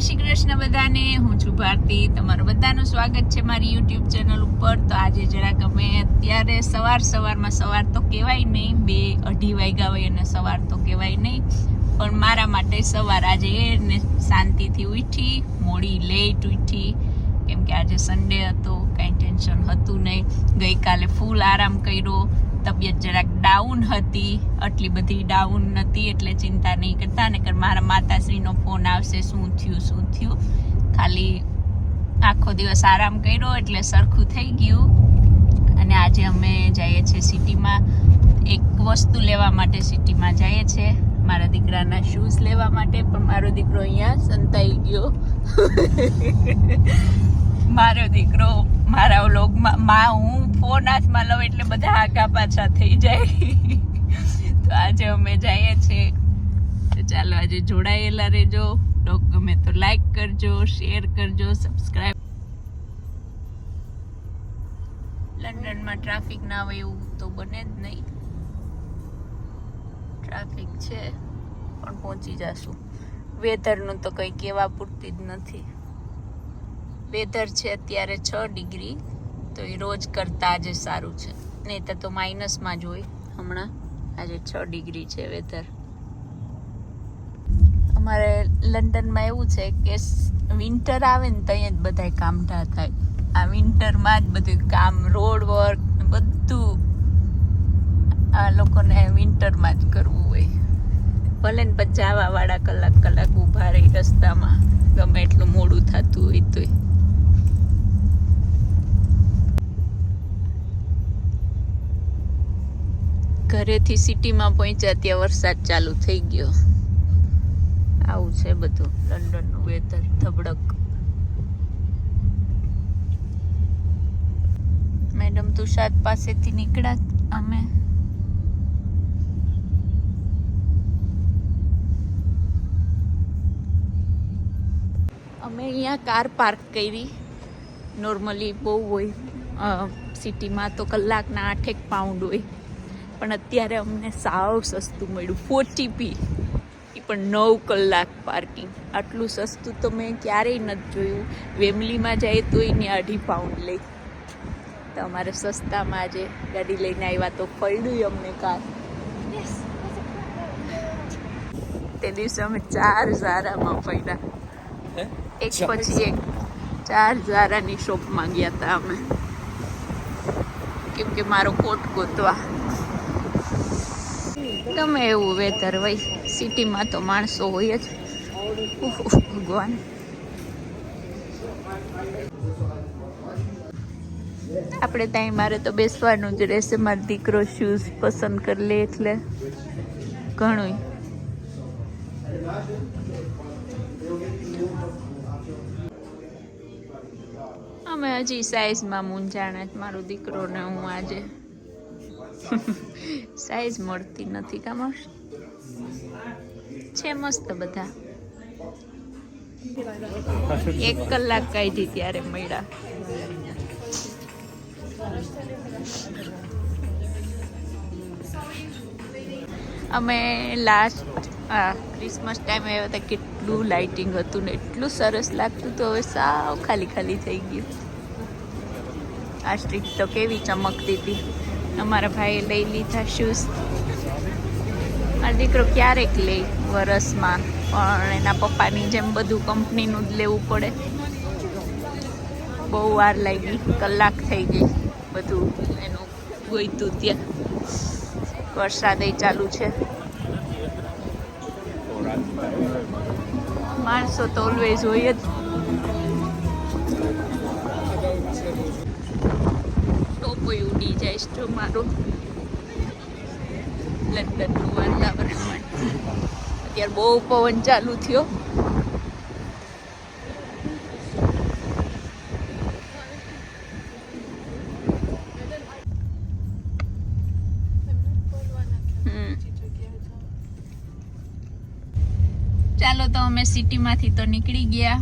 શ્રી કૃષ્ણ બધાને. હું છું ભારતી. તમારું બધાનું સ્વાગત છે મારી યુટ્યુબ ચેનલ ઉપર. તો આજે જરાક અમે અત્યારે સવાર સવારમાં, સવાર તો કહેવાય નહીં, બે અઢી વાગ્યા હોય અને સવાર તો કહેવાય નહીં. પણ મારા માટે સવાર આજે ને શાંતિથી ઉઠી, મોડી લેટ ઉઠી. કેમ કે આજે સન્ડે હતો, કાંઈ ટેન્શન હતું નહીં. ગઈકાલે ફૂલ આરામ કર્યો. તબિયત જરાક ડાઉન હતી, આટલી બધી ડાઉન નથી એટલે ચિંતા નહીં કરતા ને કર મારા માતાશ્રીનો ફોન આવશે, શું થયું શું થયું. ખાલી આખો દિવસ આરામ કર્યો એટલે સરખું થઈ ગયું. અને આજે અમે જઈએ છીએ સિટીમાં. એક વસ્તુ લેવા માટે સિટીમાં જઈએ છીએ. મારા દીકરાના શૂઝ લેવા માટે, પણ મારો દીકરો અહીંયા સંતાઈ ગયો. મારો દીકરો મારા વ્લોગમાં માં હું ફોન હાથમાં લઉં એટલે બધા આગા પાછા થઈ જાય. તો આજે અમે જઈએ છીએ. તો ચાલો આજે જોડાયેલા રહેજો. ડોક ગમે તો લાઈક કરજો શેર કરજો સબસ્ક્રાઈબ લંડનમાં ટ્રાફિક ના હોય એવું તો બને જ નહીં. ટ્રાફિક છે, પણ પહોંચી જશું. વેધરનું તો કંઈ કહેવા પૂરતી જ નથી. વેધર છે અત્યારે છ ડિગ્રી તો એ રોજ કરતાં આજે સારું છે. નહીં તો માઇનસમાં જ હોય. હમણાં આજે છ ડિગ્રી છે વેધર અમારે લંડનમાં એવું છે કે વિન્ટર આવે ને ત્યાં જ બધાય કામઢા થાય. આ વિન્ટરમાં જ બધું કામ રોડ વર્ક બધું આ લોકોને વિન્ટરમાં જ કરવું હોય. ભલે ને પછી જવા વાળા કલાક કલાક ઊભા રહી રસ્તામાં, ગમે એટલું મોડું થતું હોય તોય. ઘરેથી સિટીમાં પહોંચ્યા ત્યાં વરસાદ ચાલુ થઈ ગયો. આવું છે બધું, લંડનનું વેધર ધબડક. મેડમ તુષાદ પાસેથી નીકળ્યા અમે? અમે અહીંયા કાર પાર્ક કરી. નોર્મલી બહુ હોય સિટીમાં તો કલાકના આઠેક પાઉન્ડ હોય. પણ અત્યારે અમને સાવ સસ્તું મળ્યું. ફોર્ટીપી એ પણ નવ કલાક પાર્કિંગ આટલું સસ્તું તો મેં ક્યારેય નથી જોયું. વેમલીમાં જાય તો એને અઢી પાઉન્ડ લે. તો અમારે સસ્તામાં આજે ગાડી લઈને આવ્યા તો પડ્યું અમને કાર તે દિવસે અમે ચાર ઝારામાં પડ્યા. એક પછી એક. ચાર ઝારાની શોપમાં ગયા હતા અમે. કેમ કે મારો કોટ ગોતવા. ગમે એવું વેધર હોય. સિટીમાં તો માણસો હોય જ. ભગવાન. આપણે ત્યાં મારે તો બેસવાનું જ રહેશે. મારો દીકરો શૂઝ પસંદ કરી લે એટલે ઘણું અમે હજી સાઈઝમાં મૂંઝાણા જ. મારો દીકરો ને હું આજે સાઈઝ મળતી નથી કામર છે મસ્ત બધા. એક કલાક કાઢી ત્યારે મળ્યા. અમે લાસ્ટ હા ક્રિસમસ ટાઈમે આવ્યા હતા કેટલું લાઇટિંગ હતું ને એટલું સરસ લાગતું તો હવે સાવ ખાલી ખાલી થઈ ગયું. આ સ્ટ્રીટ તો કેવી ચમકતી હતી. અમારા ભાઈએ લઈ લીધા શૂઝ મારો દીકરો ક્યારેક લે વરસમાં, પણ એના પપ્પાની જેમ બધું કંપનીનું જ લેવું પડે. બહુ વાર લાગી, કલાક થઈ ગઈ બધું એનું ગોઈતું ત્યાં. વરસાદ ચાલુ છે. માણસો તો ઓલવેઝ હોય જ. ટોપોય ઉડી જાય જો મારું. લંડનનું વાતાવરણ. અત્યારે બહુ પવન ચાલુ થયો. ચાલો તો અમે સિટીમાંથી તો નીકળી ગયા.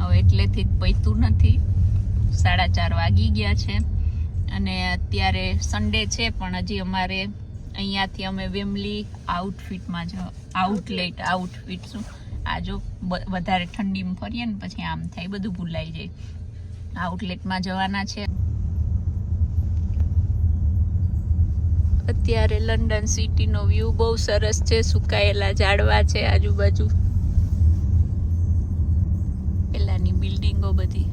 હવે એટલેથી જ પૈતું નથી. સાડા ચાર વાગી ગયા છે. અને અત્યારે સન્ડે છે પણ હજી અમારે અહીંયાથી અમે વેમલી આઉટફિટમાં જ આઉટલેટ આઉટફિટ શું? આ જો વધારે ઠંડીમાં ફરીએ ને પછી આમ થાય બધું ભૂલાઈ જાય. આઉટલેટમાં જવાના છે. અત્યારે લંડન સિટીનો વ્યૂ બહુ સરસ છે સુકાયેલા ઝાડવા છે આજુબાજુ. પેલાની બિલ્ડિંગો બધી.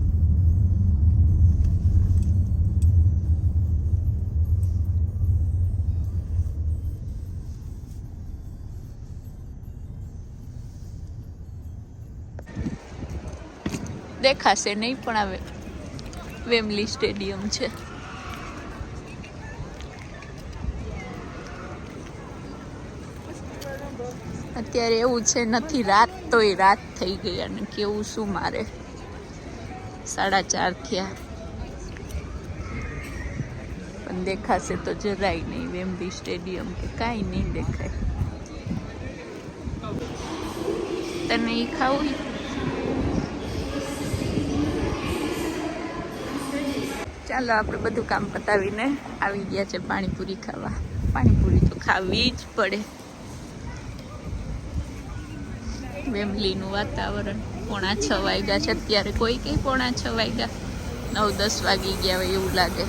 દેખાશે નહીં, પણ આવે વેમલી સ્ટેડિયમ છે. અત્યારે એવું છે, નથી રાત, તોય રાત થઈ ગઈ અને કેવું શું મારે? સાડા ચાર થયા. પણ દેખાશે તો જરાય નહીં, વેમલી સ્ટેડિયમ કે કાંઈ નહીં દેખાય. તને એ ખાવું ચાલો આપણે બધું કામ પતાવીને આવી ગયા છે પાણીપુરી ખાવા. પાણીપુરી તો ખાવી જ પડે. વેમલીનું વાતાવરણ. પોણા છ વાગ્યા છે અત્યારે. કોઈ કંઈ પોણા છ વાગ્યા? નવ દસ વાગી ગયા હોય એવું લાગે.